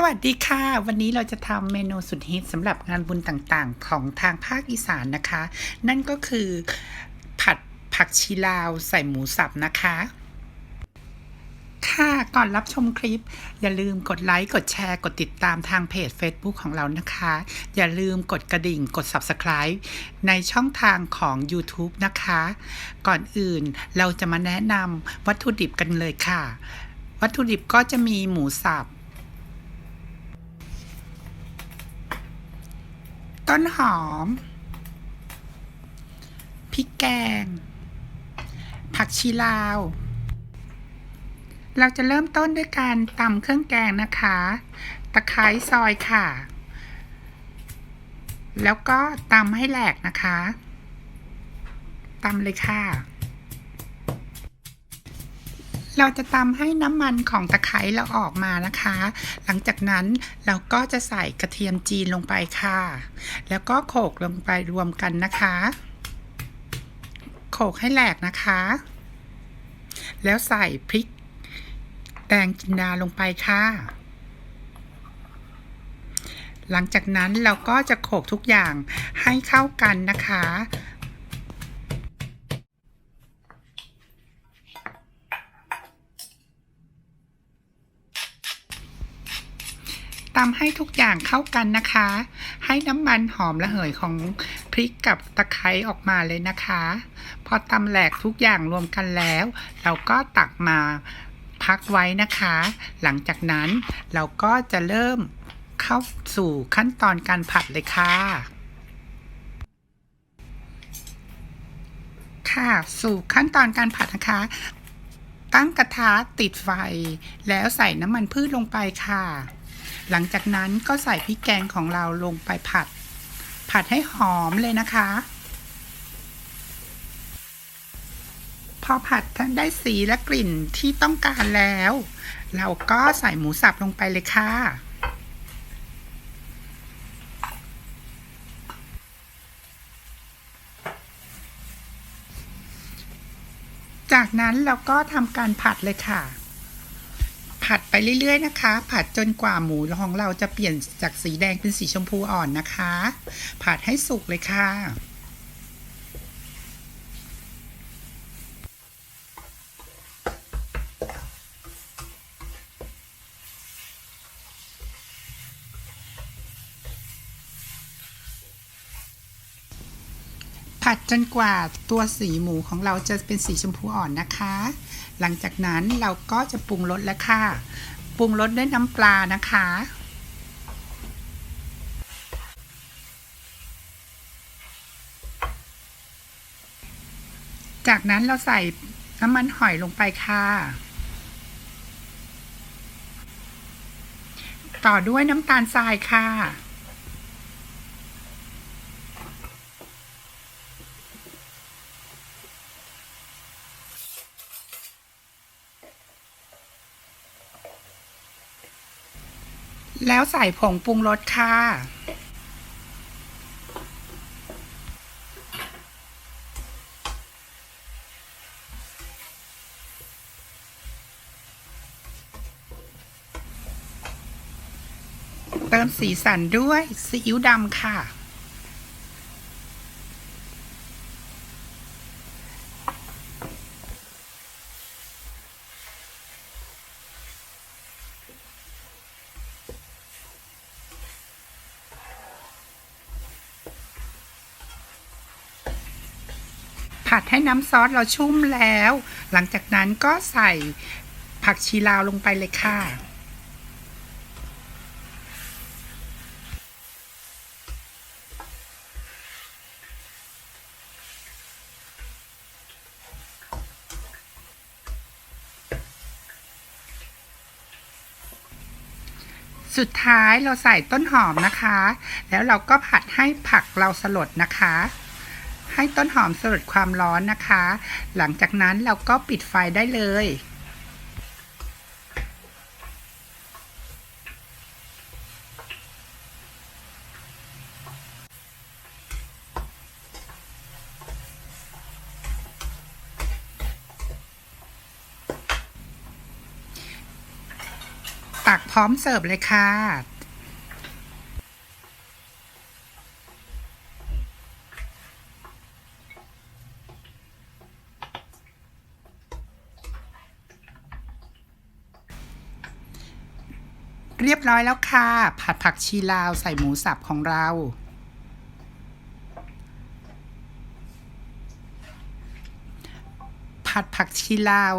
สวัสดีค่ะ วันนี้เราจะทำเมนูสุดฮิตสำหรับงานบุญต่างๆ ของทางภาคอีสานนะคะ นั่นก็คือผัดผักชีลาวใส่หมูสับนะคะ ค่ะก่อนรับชมคลิป อย่าลืมกดไลค์ กดแชร์ กดติดตามทางเพจ Facebook ของเรานะคะ อย่าลืมกดกระดิ่งกด Subscribe ในช่องทางของ YouTube นะคะ ก่อนอื่นเราจะมาแนะนำวัตถุดิบกันเลยค่ะ วัตถุดิบก็จะมีหมูสับ ต้นหอม พริกแกง ผักชีลาว เราจะเริ่มต้นด้วยการตำเครื่องแกงนะคะ ตะไคร้ซอยค่ะ แล้วก็ตำให้แหลกนะคะตำเลยค่ะ เราจะตำให้น้ำมันของตะไคร้เราออกมานะคะ หลังจากนั้นเราก็จะใส่กระเทียมจีนลงไปค่ะ แล้วก็โขลกลงไปรวมกันนะคะ โขลกให้แหลกนะคะ แล้วใส่พริกแดงจินดาลงไปค่ะ หลังจากนั้นเราก็จะโขลกทุกอย่างให้เข้ากันนะคะ ตำให้ทุกอย่างเข้ากันนะคะ ให้น้ำมันหอมระเหยของพริกกับตะไคร้ออกมาเลยนะคะ พอตำแหลกทุกอย่างรวมกันแล้ว เราก็ตักมาพักไว้นะคะ หลังจากนั้นเราก็จะเริ่มเข้าสู่ขั้นตอนการผัดเลยค่ะค่ะสู่ขั้นตอนการผัดนะคะ ตั้งกระทะติดไฟ แล้วใส่น้ำมันพืชลงไปค่ะ หลังจากนั้นก็ใส่พริกแกงของเราลงไปผัด ผัดให้หอมเลยนะคะ พอผัดทันได้สีและกลิ่นที่ต้องการแล้ว เราก็ใส่หมูสับลงไปเลยค่ะจากนั้นเราก็ทำการผัดเลยค่ะ ผัดไปเรื่อย ๆ นะคะ ผัดจนกว่าหมูของเราจะเปลี่ยนจากสีแดงเป็นสีชมพูอ่อนนะคะ ผัดให้สุกเลยค่ะผัดจนกว่าตัวสีหมูของเราจะเป็นสีชมพูอ่อนนะคะ หลังจากนั้นเราก็จะปรุงรสแล้วค่ะ ปรุงรสด้วยน้ำปลานะคะ จากนั้นเราใส่น้ำมันหอยลงไปค่ะ ต่อด้วยน้ำตาลทรายค่ะ แล้วใส่ผงปรุงรสค่ะ เติมสีสันด้วยซีอิ๊วดำค่ะ ผัดให้น้ำซอสเราชุ่มแล้ว หลังจากนั้นก็ใส่ผักชีลาวลงไปเลยค่ะสุดท้ายเราใส่ต้นหอมนะคะ แล้วเราก็ผัดให้ผักเราสลดนะคะ ให้ต้นหอมสลดความร้อนนะคะ หลังจากนั้นเราก็ปิดไฟได้เลยตักกพร้อมเสิร์ฟเลยค่ะ เรียบร้อยแล้วค่ะ ผัดผักชีลาวใส่หมูสับของเรา ผัดผักชีลาว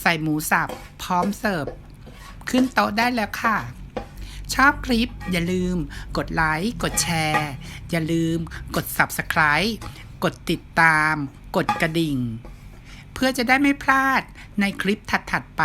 ใส่หมูสับพร้อมเสิร์ฟ ขึ้นโต๊ะได้แล้วค่ะ ชอบคลิปอย่าลืม กดไลค์ กดแชร์ อย่าลืม กด Subscribe กดติดตาม กดกระดิ่ง เพื่อจะได้ไม่พลาดในคลิปถัด ๆ ไป